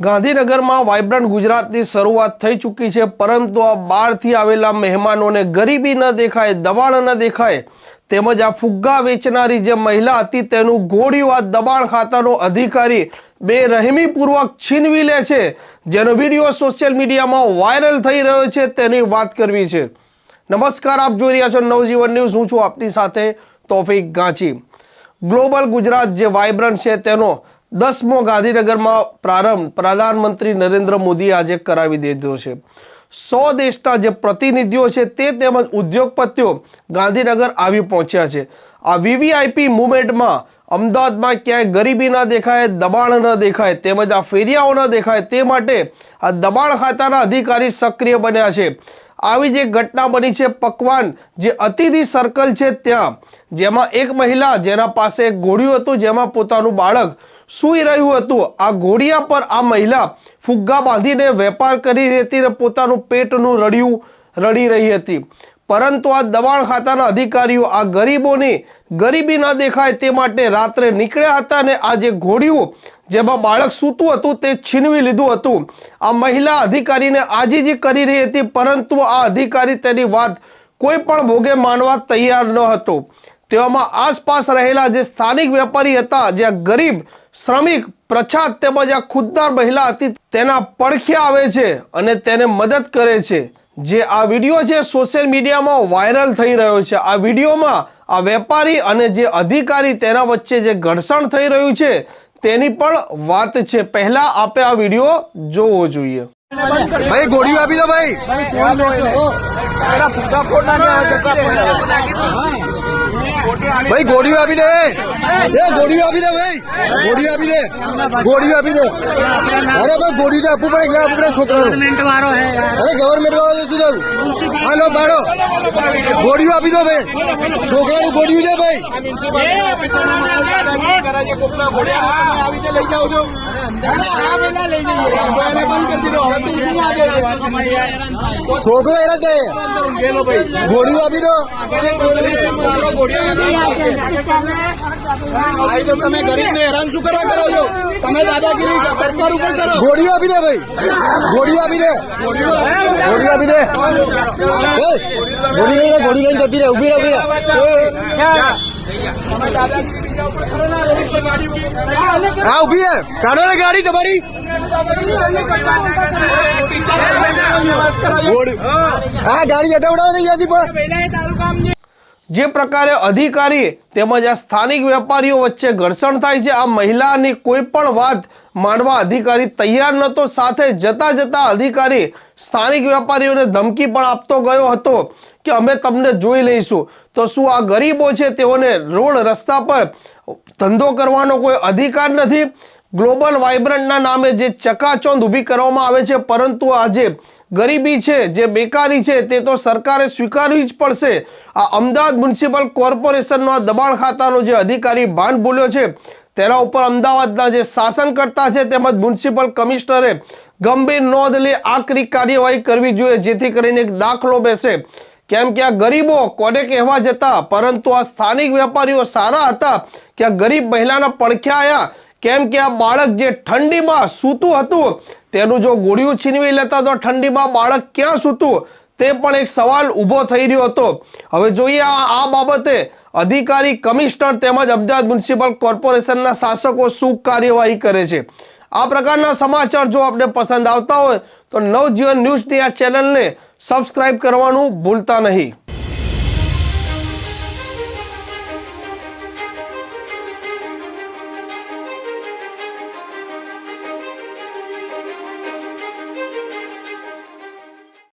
ગાંધીનગરમાં વાઇબ્રન્ટ ગુજરાતની શરૂઆત થઈ ચૂકી છે, પરંતુ આ બહારથી આવેલા મહેમાનોને ગરીબી ન દેખાય, દબાણ ન દેખાય, તેમજ આ ફુગ્ગા વેચનારી જે મહિલા હતી તેનું ગોળીઓ આ દબાણ ખાતાનો અધિકારી બેરહમીપૂર્વક છીનવી લે છે. જેનો વીડિયો સોશિયલ મીડિયામાં વાયરલ થઈ રહ્યો છે તેની વાત કરવી છે. નમસ્કાર, આપ જોઈ રહ્યા છો નવજીવન ન્યૂઝ. હું છું આપની સાથે તોફિક ગાંચી. ગ્લોબલ ગુજરાત જે વાઇબ્રન્ટ છે તેનો દસમો ગાંધીનગરમાં પ્રારંભ પ્રધાનમંત્રી નરેન્દ્ર મોદીએ આજે કરાવી દીધો છે. સો દેશના જે પ્રતિનિધિઓ છે તે તેમજ ઉદ્યોગપતિઓ ગાંધીનગર આવી પહોંચ્યા છે. આ વીવીઆઈપી મુવમેન્ટમાં અમદાવાદમાં ક્યાંય ગરીબી ન દેખાય, દબાણ ન દેખાય, તેમજ આ ફેરિયાઓ ન દેખાય તે માટે આ દબાણ ખાતાના અધિકારી સક્રિય બન્યા છે. આવી જે ઘટના બની છે, પકવાન જે અતિથિ સર્કલ છે ત્યાં, જેમાં એક મહિલા જેના પાસે એક ઘોડિયું હતું, જેમાં પોતાનું બાળક સૂઈ રહ્યું હતું. આ ઘોડિયા પર આ મહિલા ફુગ્ગા બાંધીને વેપાર કરી રહી હતી અને પોતાનું પેટનું રડ્યું, રડી રહી હતી. પરંતુ આ દબાણ ખાતાના અધિકારીઓ આ ગરીબોની ગરીબી ન દેખાય તે માટે રાત્રે નીકળ્યા હતા અને આ જે ઘોડિયું જેમાં બાળક સૂતું હતું તે છીનવી લીધું હતું. આ મહિલા અધિકારીને આજીજી કરી રહી હતી, પરંતુ આ અધિકારી તેની વાત કોઈ પણ ભોગે માનવા તૈયાર ન હતો. તેવામાં આસપાસ રહેલા જે સ્થાનિક વેપારી હતા, જે ગરીબ શ્રમિક પ્રછાત તેમજ આ ખુદદાર મહિલા હતી તેના પડખે આવે છે અને તેને મદદ કરે છે. જે આ વીડિયો છે સોશિયલ મીડિયામાં વાયરલ થઈ રહ્યો છે. આ વિડીયોમાં આ વેપારી અને જે અધિકારી તેના વચ્ચે જે ઘર્ષણ થઈ રહ્યું છે તેની પણ વાત છે. પહેલા આપે આ વીડિયો જોવો જોઈએ. ભાઈ ગોળીઓ આપી દો ભાઈ. ભાઈ ગોળીઓ આપી દે એ ગોળીઓ આપી દે ભાઈ. ગોળીઓ આપી દે ગોળીઓ આપી દે. અરે ભાઈ ગોળી તો આપવું પડે ક્યાં આપવું પડે છોકરાનું હે અરે ગવર્મેન્ટ વાળો શું થયું? હાલો બાળો ગોળીઓ આપી દો ભાઈ. છોકરાનું ગોળીયું છે ભાઈ. છોકરો એના છે ગોળીઓ આપી દો. તમે ગરીબને હેરાન શું કરવા કરો છો? તમે દાદાગીરી સરકાર ઉપર કરો. ગોળીઓ આપી દે ભાઈ. ગોળીઓ આપી દે. ગોળીઓ આપી દે. ગોળી લઈને ગોળી લઈને જતી રહે. ઊભી રહે ઊભી રહે. હા, ઊભી હે. કાઢો ને ગાડી તમારી. હા, ગાડી હટાવડાવો નહીં ત્યાંથી પણ. જે પ્રકારે અધિકારી તેમજ આ સ્થાનિક વેપારીઓ વચ્ચે ઘર્ષણ થાય છે, આ મહિલાની કોઈ પણ વાત માનવા અધિકારી તૈયાર નહોતો. સાથે જતા જતા અધિકારી સ્થાનિક વેપારીઓને ધમકી પણ આપતો ગયો હતો કે અમે તમને જોઈ લઈશું. તો શું આ ગરીબો છે, તેઓને રોડ રસ્તા પર ધંધો કરવાનો કોઈ અધિકાર નથી? ગ્લોબલ વાઇબ્રન્ટના નામે જે ચકાચોંધ ઊભી કરવામાં આવે છે, પરંતુ આજે ગરીબી છે, જે બેકારી છે, તે તો સરકારે સ્વીકારવી જ પડશે. આ અમદાવાદ મ્યુનિસિપલ કોર્પોરેશનનો આ દબાણ ખાતાનો જે અધિકારી ભાન ભૂલ્યો છે, તેના ઉપર અમદાવાદના જે શાસનકર્તા છે, તેમજ મ્યુનિસિપલ કમિશનરે ગંભીર નોંધ લે આકરી કાર્યવાહી કરવી જોઈએ, જેથી કરીને એક દાખલો બેસે. કેમ કે આ ગરીબો કોને કહેવા જતા, પરંતુ આ સ્થાનિક વેપારીઓ સારા હતા કે આ ગરીબ મહિલાના પડખે આવ્યા કેમ કે આ બાળક જે ઠંડીમાં સૂતું હતું તેનું જો ગોળિયું છીનવી લેતા તો ઠંડીમાં બાળક ક્યાં સૂતું? તે પણ એક સવાલ ઊભો થઈ રહ્યો હતો. હવે જોઈએ આ બાબતે અધિકારી કમિશનર તેમજ અમદાવાદ મ્યુનિસિપલ કોર્પોરેશનના શાસકો શું કાર્યવાહી કરે છે? આ પ્રકારના સમાચાર જો આપને પસંદ આવતા હોય તો નવજીવન ન્યૂઝની આ ચેનલને સબસ્ક્રાઇબ કરવાનું ભૂલતા નહીં.